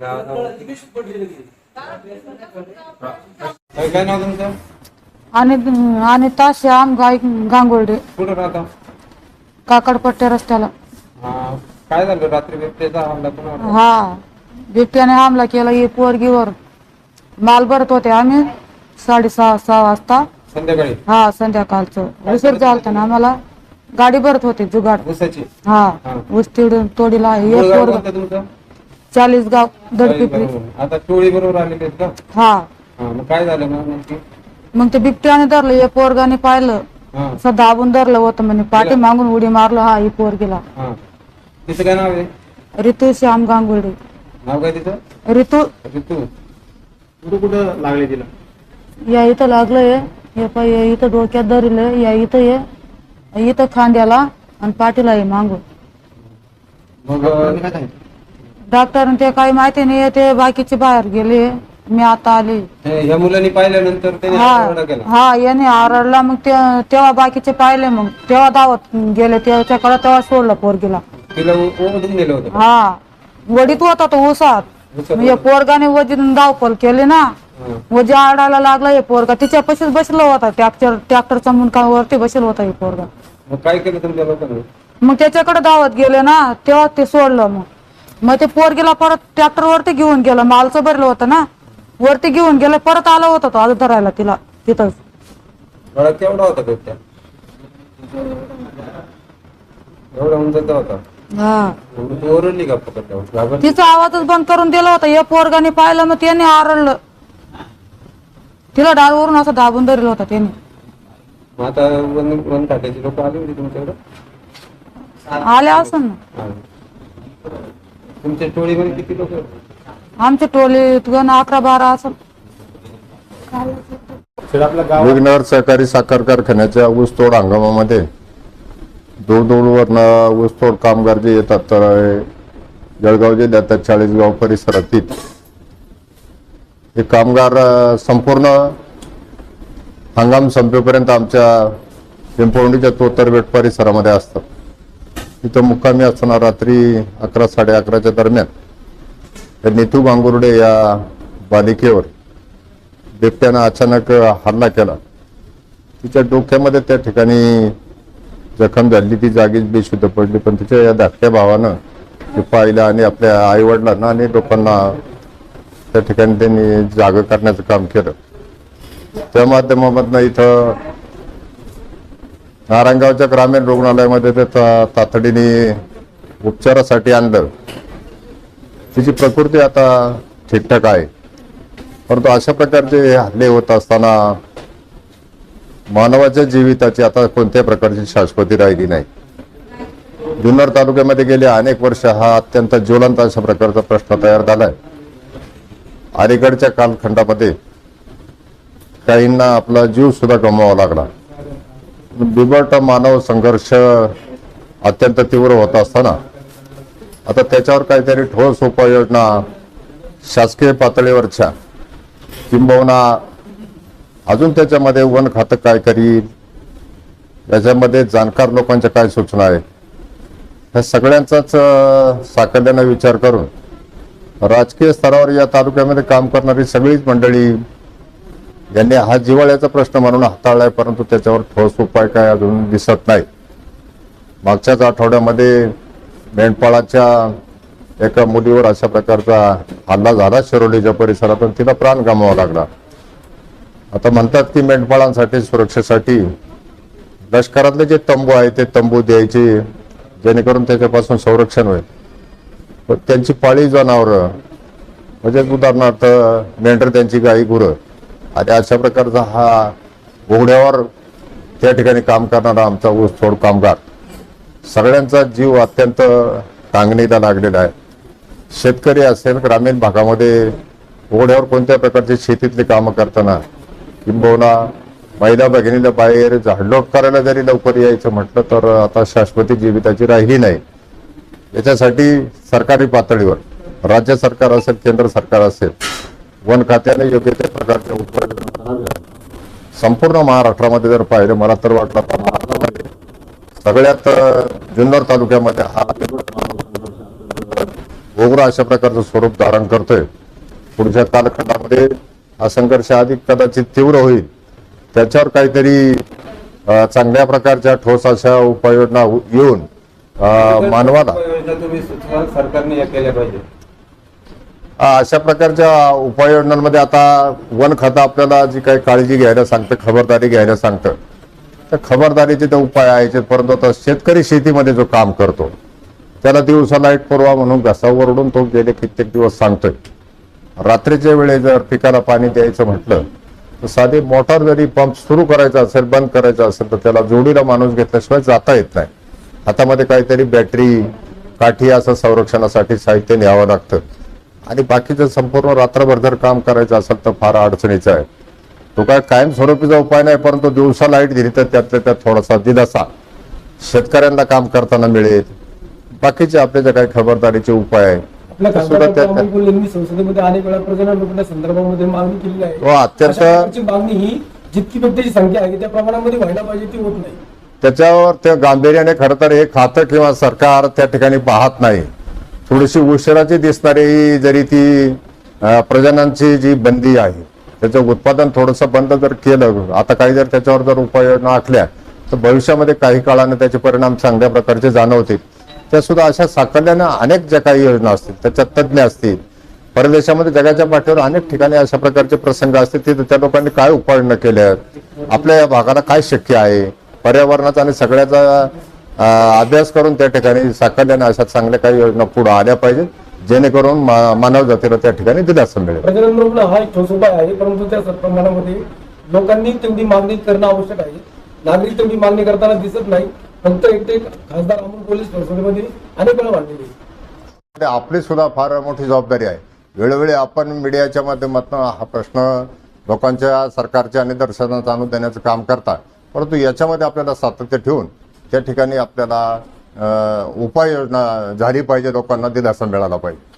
काय नाव तुमचं? आणि आणि श्याम गाय गांगोर्डे. कुठं राहता? काकडपट्ट्या रस्त्याला. हा काय झालं रात्री बिबट्याचा कोणावर हा बिबट्याने हमला केला ही पोरगीवर. माल भरत होते आम्ही साडेसहा सहा वाजता. संध्याकाळी? हा संध्याकाळचं. उशीर झालता ना आम्हाला. गाडी भरत होते जुगाड. ऊसाची? हा हा. ऊस तिडून तोडीला गाव पोरग तुमचं? चाळीस गाव दडपिपरी. आता टोळी बरोबर आलेले आहेत का? हा. हा मग काय झालं मग ते बिबट्याने धरलं हे पोरगाने पाहिलं. हा. असं दाबून धरलं होतं म्हणे. पाठी मागून उडी मारलं हा ही पोरगीला हा. तिचं काय नाव आहे? ऋतू श्याम गांगुर्डे. नाव काय तिचं? ऋतू ऋतू कुठं कुठं लागले तिला? या इथं लागलंय. हे पाय इथं डोक्यात धरलं या इथं ये. इथं खांद्याला आणि पाठीला आहे मागून. मग डॉक्टरांनी काय सांगितलं डॉक्टर ते काही माहिती नाही ते बाकीचे बाहेर गेले. मी आता आले. हे- ह्या मुलांनी पाहिल्यानंतर त्याने हा केला. हा याने आरडला मग ते तेव्हा बाकीचे पाहिले मग तेव्हा दावत गेले त्याच्याकडे तेव्हा सोडलं पोरगीला. तिला ओ- ओढून नेलं होतं हा वडीत होता तो ऊसात म्हणजे पोरगाने वजीन धावपल केली ना हा. वजी आडायला लागला हे पोरगा. तिच्या पशीच बसला होता ट्रॅक्टर ट्रॅक्टरच्या मुंडकावरती बसेल होता हे पोरगा. मग काय केलं तुमच्या लोकांनी? मग त्याच्याकडे दावत गेले ना तेव्हा ते सोडलं मग. मग ते पोरगीला परत ट्रॅक्टर वरती घेऊन गेलं. मालचं भरलं होतं ना? वरती घेऊन गेलं परत आला होता तो आज धरायला तिला केवढा होता बिबट्या एवढा होता. हा. तू ओरडली का? तिचा आवाजच बंद करून दिला होता. या पोरगाने पाहिलं मग त्याने आरडलं. तिला डाळवरून असं दाबून धरलं होता त्याने. मग आता वन वन खात्याची लोक आली होती तुमच्याकडे? आले असं ना. हा. तुमच्या टोळीमध्ये किती लोक आमच्या टोलीत गण अकरा बारा असं. सर विघ्नर सहकारी साखर कारखान्याच्या ऊसतोड हंगामामध्ये दूर दूरवरनं ऊसतोड कामगार जे येतात. तर जळगाव जिल्ह्यात चाळीसगाव परिसरातील हे कामगार अ, संपूर्ण हंगाम संपेपर्यंत आमच्या पिंपवणीच्या तोतरबेट परिसरामध्ये असतात. तिथं मुक्कामी असताना रात्री अकरा साडे अकराच्या दरम्यान त्या नितू गांगुर्डे या बालिकेवर बिबट्यानं अचानक हल्ला केला. तिच्या डोक्यामध्ये त्या ठिकाणी जखम झाली. ती जागीच बेशुद्ध पडली. पण तिच्या या धाकट्या भावानं ते पाहिलं आणि आपल्या आई वडिलांना आणि लोकांना त्या ठिकाणी त्यांनी जाग करण्याचं काम केलं. त्या माध्यमामधनं इथं नारायणगावच्या ग्रामीण रुग्णालयामध्ये ते तातडीने उपचारासाठी आणलं. तिची प्रकृती आता ठीकठाक आहे. परंतु अशा प्रकारचे हल्ले होत असताना मानवाच्या जीविताची आता कोणत्याही प्रकारची शाश्वती राहिली नाही. जुन्नर तालुक्यामध्ये गेले अनेक वर्ष हा अत्यंत ज्वलंत अशा प्रकारचा प्रश्न तयार झालाय. अलीकडच्या कालखंडामध्ये काहींना आपला जीव सुद्धा गमवावा लागला. बिबट मानव संघर्ष अत्यंत तीव्र होत असताना आता त्याच्यावर काहीतरी ठोस उपाययोजना शासकीय पातळीवरच्या किंबहुना अजून त्याच्यामध्ये वन खातं काय करील याच्यामध्ये जाणकार लोकांच्या काय सूचना आहेत ह्या सगळ्यांचाच साकल्यानं विचार करून राजकीय स्तरावर या तालुक्यामध्ये काम करणारी सगळीच मंडळी यांनी हा जिवाळ्याचा प्रश्न म्हणून हाताळलाय परंतु त्याच्यावर ठोस उपाय काय अजून दिसत नाही. मागच्याच आठवड्यामध्ये मेंढपाळाच्या एका मुलीवर अशा प्रकारचा हल्ला झाला शिरोलीच्या परिसरात आणि तिला प्राण गमावा लागला. आता म्हणतात की मेंढपाळांसाठी सुरक्षेसाठी लष्करातले जे तंबू आहे ते तंबू द्यायचे जेणेकरून त्याच्यापासून संरक्षण होईल. पण त्यांची पाळी जनावरं म्हणजे उदाहरणार्थ मेंढर त्यांची गाई गुरं आणि अशा प्रकारचा हा घोड्यावर त्या ठिकाणी काम करणारा आमचा ऊसतोड कामगार. सगळ्यांचा जीव अत्यंत टांगणीला लागलेला आहे. शेतकरी असेल ग्रामीण भागामध्ये घोड्यावर कोणत्या प्रकारची शेतीतली कामं करताना किंबहुना महिला भगिनीला बाहेर झाडलोट करायला जरी लवकर यायचं म्हटलं तर आता शाश्वती जीविताची राहिली नाही. याच्यासाठी सरकारी पातळीवर राज्य सरकार असेल केंद्र सरकार असेल वन खात्याने योग्य त्या प्रकारच्या उपाययोजना कराव्या. संपूर्ण महाराष्ट्रामध्ये जर पाहिलं मला तर वाटलं आता महाराष्ट्रामध्ये सगळ्यात जुन्नर तालुक्यामध्ये हा उग्र अशा प्रकारचं स्वरूप धारण करतोय. पुढच्या कालखंडामध्ये हा संघर्ष अधिक कदाचित तीव्र होईल. त्याच्यावर काहीतरी चांगल्या प्रकारच्या ठोस अशा उपाययोजना येऊन मानवाला उपाययोजना तुम्ही सुचवा सरकारने या केल्या पाहिजे हा, अशा प्रकारच्या उपाययोजनांमध्ये आता वन खातं आपल्याला जी काही काळजी घ्यायला सांगतं खबरदारी घ्यायला सांगतं तर खबरदारीचे ते उपाय आहेत परंतु आता शेतकरी शेतीमध्ये जो काम करतो त्याला दिवसा लाइट पुरवा म्हणून घसावरडून तो गेले कित्येक दिवस सांगतोय. रात्रीच्या वेळे जर पिकाला पाणी द्यायचं म्हटलं तर साधी मोटार जरी पंप सुरू करायचा असेल बंद करायचा असेल तर त्याला जोडीला माणूस घेतल्याशिवाय जाता येत नाही. हातामध्ये काहीतरी बॅटरी काठी असं संरक्षणासाठी साहित्य न्यावं लागतं. आणि बाकीचं संपूर्ण रात्रभर जर काम करायचं असेल तर फार अडचणीचं आहे. तो काय कायमस्वरूपीचा उपाय नाही परंतु दिवसा लाइट दिली तर त्यातल्या त्यात थोडासा दिलासा शेतकऱ्यांना काम करताना मिळेल. बाकीचे आपले जे काही खबरदारीचे उपाय आहे संसदेमध्ये अनेक वेळा प्रजनन रोखण्या संदर्भामध्ये मागणी केलेली आहे. तो अत्यंत मागणी ही जितकी व्यक्तीची संख्या आहे त्या प्रमाणामध्ये व्हायला पाहिजे ती होत नाही. त्याच्यावर त्या गांभीर्याने खरं तर हे खातं किंवा सरकार त्या ठिकाणी पाहत नाही. थोडीशी उशिराची दिसणारी ही जरी ती प्रजनांची जी बंदी आहे त्याचं उत्पादन थोडंसं बंद जर केलं आता काही जर त्याच्यावर जर उपाययोजना आखल्या तर भविष्यामध्ये काही काळाने त्याचे परिणाम चांगल्या प्रकारचे जाणवतील. त्या सुद्धा अशा साकल्यानं अनेक ज्या काही योजना असतील त्याच्यात तज्ज्ञ असतील परदेशामध्ये जगाच्या पाठीवर अनेक ठिकाणी अशा प्रकारचे प्रसंग असतील तिथे त्या लोकांनी काय उपाययोजना केल्या आपल्या या भागाला काय शक्य आहे पर्यावरणाचा आणि सगळ्याचा अभ्यास करून त्या ठिकाणी साकल्याने अशा चांगल्या काही योजना पुढे आल्या पाहिजेत जेणेकरून मानव जातीला त्या ठिकाणी दिलासा मिळेल. प्रजनन रोखणं हा एक ठोस उपाय आहे परंतु त्या प्रमाणामध्ये लोकांनी तेवढी मागणी करणं आवश्यक आहे. नागरिक तेवढी मागणी करताना दिसत नाही फक्त एकटे खासदार अमोल कोल्हे संसदेमध्ये अनेक वेळा मांडलेली आणि आपली सुद्धा फार मोठी जबाबदारी आहे. वेळोवेळी आपण मीडियाच्या माध्यमातून हा प्रश्न लोकांच्या सरकारच्या निदर्शनास आणून देण्याचं काम करता परंतु याच्यामध्ये आपल्याला सातत्य ठेवून त्या ठिकाणी आपल्याला उपाययोजना झाली पाहिजे लोकांना दिलासा मिळाला पाहिजे.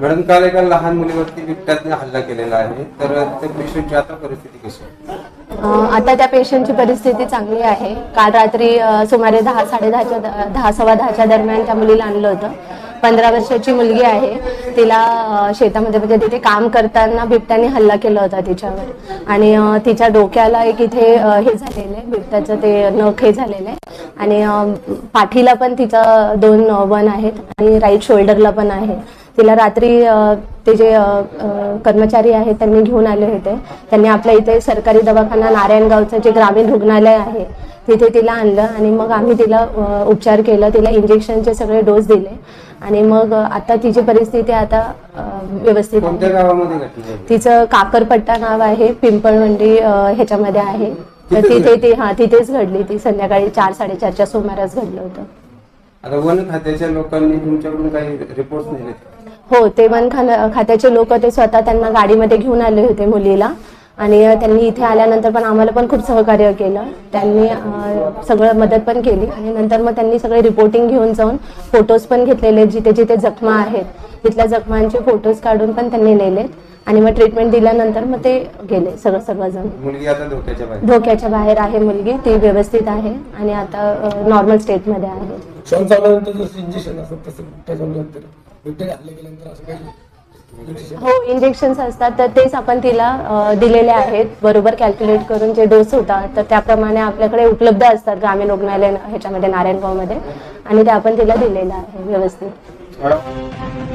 मॅडम काल एका लहान मुलीवरती बिबट्याने हल्ला केलेला आहे. तर त्या पेशंटची आता परिस्थिती कशी आहे? आता त्या पेशंटची परिस्थिती चांगली आहे. काल रात्री सुमारे दहा साडेदहाच्या दहा सव्वा दहाच्या दरम्यान त्या मुलीला आणलं होतं. पंधरा वर्षाची मुलगी आहे. तिला शेतामध्ये म्हणजे तिथे काम करताना बिबट्याने हल्ला केला होता तिच्यावर. आणि तिच्या डोक्याला एक इथे हे झालेलं आहे. बिबट्याचं ते नख हे झालेलं आहे. आणि पाठीला पण तिचा दोन वन आहेत आणि राईट शोल्डरला पण आहे. तिला रात्री ते जे कर्मचारी आहेत त्यांनी घेऊन आले होते. त्यांनी आपल्या इथे सरकारी दवाखाना नारायणगावचं जे ग्रामीण रुग्णालय आहे तिथे तिला आणलं आणि मग आम्ही तिला उपचार केलं. तिला इंजेक्शनचे सगळे डोस दिले आणि मग आता तिची परिस्थिती आता व्यवस्थित तिचं काकरपट्टा नाव आहे पिंपळवंडी ह्याच्यामध्ये आहे. तर तिथे ती हा तिथेच घडली. ती संध्याकाळी चार साडेचारच्या सुमारास घडलं होतं. आता वन खात्याच्या लोकांनी तुमच्याकडून काही रिपोर्ट नेले हो ते वन खाना खात्याचे लोक ते स्वतः त्यांना गाडीमध्ये घेऊन आले होते मुलीला. आणि त्यांनी इथे आल्यानंतर पण आम्हाला पण खूप सहकार्य केलं. त्यांनी अ, सगळं मदत पण केली. आणि नंतर मग त्यांनी सगळे रिपोर्टिंग घेऊन जाऊन फोटोज पण घेतलेले जिथे जिथे जखमा आहेत. तिथल्या जखमांचे फोटोज काढून पण त्यांनी नेलेत. आणि मग ट्रीटमेंट दिल्यानंतर मग ते गेले सगळं सगळंजण मुलगी आता धोक्याच्या बाहेर. धोक्याच्या बाहेर आहे मुलगी ती व्यवस्थित आहे आणि आता नॉर्मल स्टेटमध्ये आहे. जसं इंजेक्शन असतं तसं त्याच्यानंतर बिबट्याने हल्ले केल्यानंतर असं काही injection? हो इंजेक्शन्स असतात तर तेच आपण तिला अ, दिलेले आहेत. बरोबर कॅल्क्युलेट करून जे डोस होता तर त्याप्रमाणे आपल्याकडे उपलब्ध असतात ग्रामीण रुग्णालय ह्याच्यामध्ये नारायणगावमध्ये. आणि ते आपण तिला दिलेलं आहे व्यवस्थित. मॅडम.